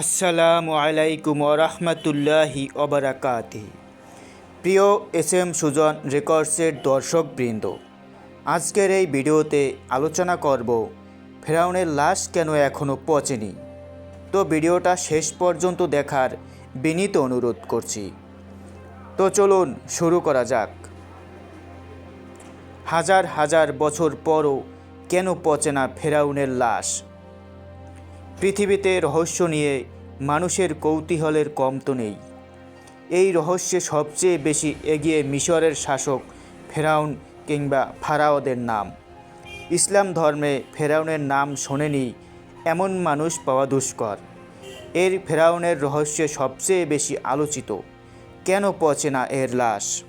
আসসালামু আলাইকুম রহমতুল্লাহি অবরাকাতি প্রিয় এস এম সুজন রেকর্ডসের দর্শকবৃন্দ, আজকের এই ভিডিওতে আলোচনা করব ফেরাউনের লাশ কেন এখনও পচেনি? তো ভিডিওটা শেষ পর্যন্ত দেখার বিনীত অনুরোধ করছি। তো চলুন শুরু করা যাক। হাজার হাজার বছর পরও কেন পচে না ফেরাউনের লাশ? পৃথিবীতে রহস্য নিয়ে মানুষের কৌতূহলের কম তো নেই। এই রহস্যে সবচেয়ে বেশি এগিয়ে মিশরের শাসক ফেরাউন কিংবা ফারাওদের নাম। ইসলাম ধর্মে ফেরাউনের নাম শোনেনি এমন মানুষ পাওয়া দুষ্কর। এর ফেরাউনের রহস্যে সবচেয়ে বেশি আলোচিত। কেন পচে না এর লাশ?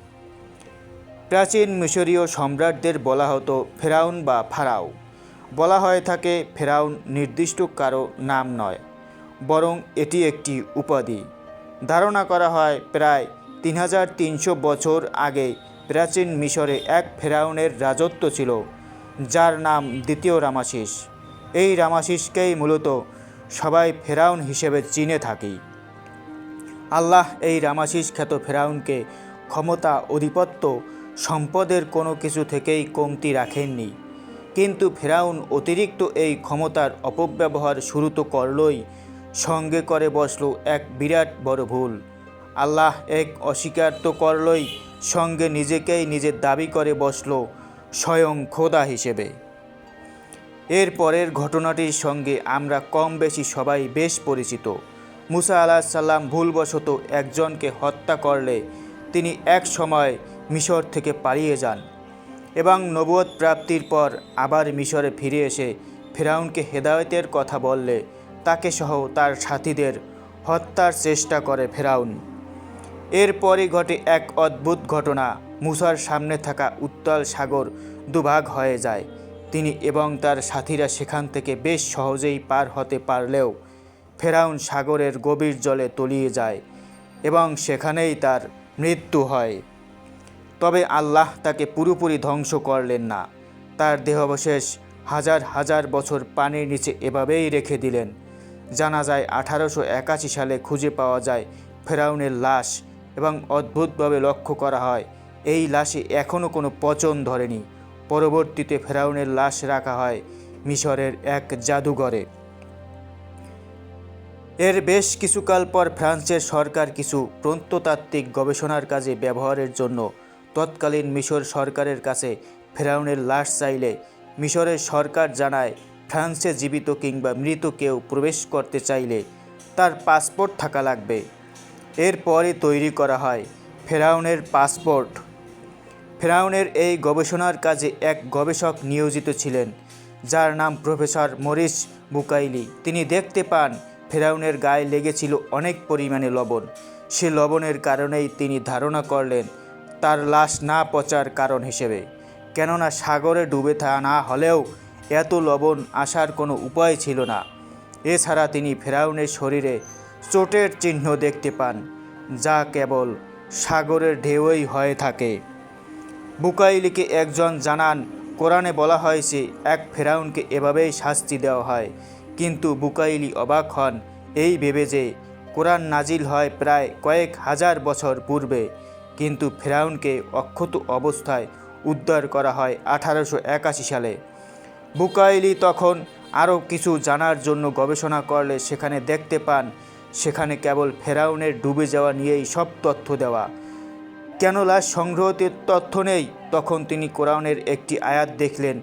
প্রাচীন মিশরীয় সম্রাটদের বলা হতো ফেরাউন বা ফারাও। বলা হয়ে থাকে ফেরাউন নির্দিষ্ট কারও নাম নয়, বরং এটি একটি উপাধি। ধারণা করা হয় প্রায় তিন হাজার তিনশো বছর আগে প্রাচীন মিশরে এক ফেরাউনের রাজত্ব ছিল, যার নাম দ্বিতীয় রামাশিস। এই রামাশিসকেই মূলত সবাই ফেরাউন হিসেবে চিনে থাকি। আল্লাহ এই রামাশিস খ্যাত ফেরাউনকে ক্ষমতা অধিপত্য সম্পদের কোনো কিছু থেকেই কমতি রাখেননি। কিন্তু ফেরাউন অতিরিক্ত এই ক্ষমতার অপব্যবহার শুরু তো করলই। সঙ্গে করে বসল এক বিরাট বড় ভুল। আল্লাহ এক অস্বীকার তো করলই, সঙ্গে নিজেকেই নিজের দাবি করে বসল স্বয়ং খোদা হিসেবে। এর পরের ঘটনাটির সঙ্গে আমরা কম বেশি সবাই বেশ পরিচিত। মুসা আলাহ সাল্লাম ভুলবশত একজনকে হত্যা করলে তিনি এক সময় মিশর থেকে পালিয়ে যান। এবং নবুয়ত প্রাপ্তির পর আবার মিশরে ফিরে এসে ফেরাউনকে হেদায়তের কথা বললে। তাকে সহ তার সাথীদের হত্যার চেষ্টা করে ফেরাউন। এরপরই ঘটে এক অদ্ভুত ঘটনা। মুসার সামনে থাকা উত্তাল সাগর দুভাগ হয়ে যায়। তিনি এবং তার সাথীরা সেখান থেকে বেশ সহজেই পার হতে পারলেও ফেরাউন সাগরের গভীর জলে তলিয়ে যায় এবং সেখানেই তার মৃত্যু হয়। তবে আল্লাহ তাকে পুরোপুরি ধ্বংস করলেন না। তার দেহাবশেষ হাজার হাজার বছর পানির নিচে এভাবেই রেখে দিলেন। জানা যায় আঠারোশো একাশি সালে খুঁজে পাওয়া যায় ফেরাউনের লাশ এবং অদ্ভুতভাবে লক্ষ্য করা হয়, এই লাশে এখনও কোনো পচন ধরেনি। পরবর্তীতে ফেরাউনের লাশ রাখা হয় মিশরের এক জাদুঘরে। এর বেশ কিছুকাল পর ফ্রান্সের সরকার কিছু প্রত্নতাত্ত্বিক গবেষণার কাজে ব্যবহারের জন্য তৎকালীন মিশর সরকারের কাছে ফেরাউনের লাশ চাইলে মিশরের সরকার জানায়, ফ্রান্সে জীবিত কিংবা মৃত কেউ প্রবেশ করতে চাইলে তার পাসপোর্ট থাকা লাগবে। এরপরে তৈরি করা হয় ফেরাউনের পাসপোর্ট। ফেরাউনের এই গবেষণার কাজে এক গবেষক নিয়োজিত ছিলেন, যার নাম প্রফেসর মরিস বুকাইলি। তিনি দেখতে পান, ফেরাউনের গায়ে লেগেছিল অনেক পরিমাণে লবণ। সে লবণের কারণেই তিনি ধারণা করলেন তার লাশ না পচার কারণ হিসেবে। কেননা সাগরে ডুবে না হলেও এত লবণ আসার কোনো উপায় ছিল না। এছাড়া তিনি ফেরাউনের শরীরে চোটের চিহ্ন দেখতে পান, যা কেবল সাগরের ঢেউই হয়ে থাকে। বুকাইলিকে একজন জানান, কোরআনে বলা হয়েছে এক ফেরাউনকে এভাবেই শাস্তি দেওয়া হয়। কিন্তু বুকাইলি অবাক হন, এই ভেবে যে, কোরআন নাজিল হয় প্রায় কয়েক হাজার বছর পূর্বে। কিন্তু ফেরাউনকে অক্ষত অবস্থায় উদ্ধার করা হয় আঠারোশো একাশি সালে। বুকাইলি তখন আরও কিছু জানার জন্য গবেষণা করলে সেখানে দেখতে পান, সেখানে কেবল ফেরাউনের ডুবে যাওয়া নিয়েই সব তথ্য দেওয়া। কেন লাশ সংগ্রহতের তথ্য নেই, তখন তিনি কোরআনের একটি আয়াত দেখলেন,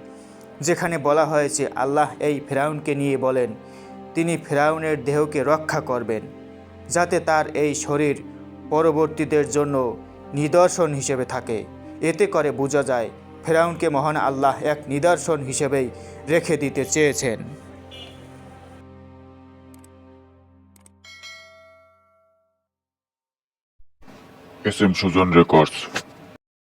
যেখানে বলা হয়েছে, আল্লাহ এই ফেরাউনকে নিয়ে বলেন, তিনি ফেরাউনের দেহকে রক্ষা করবেন, যাতে তার এই শরীর পরবর্তীদের জন্য নিদর্শন হিসেবে থাকে। এতে করে বোঝা যায়, ফেরাউনকে মহান আল্লাহ এক নিদর্শন হিসেবেই রেখে দিতে চেয়েছেন। S M Sujan records.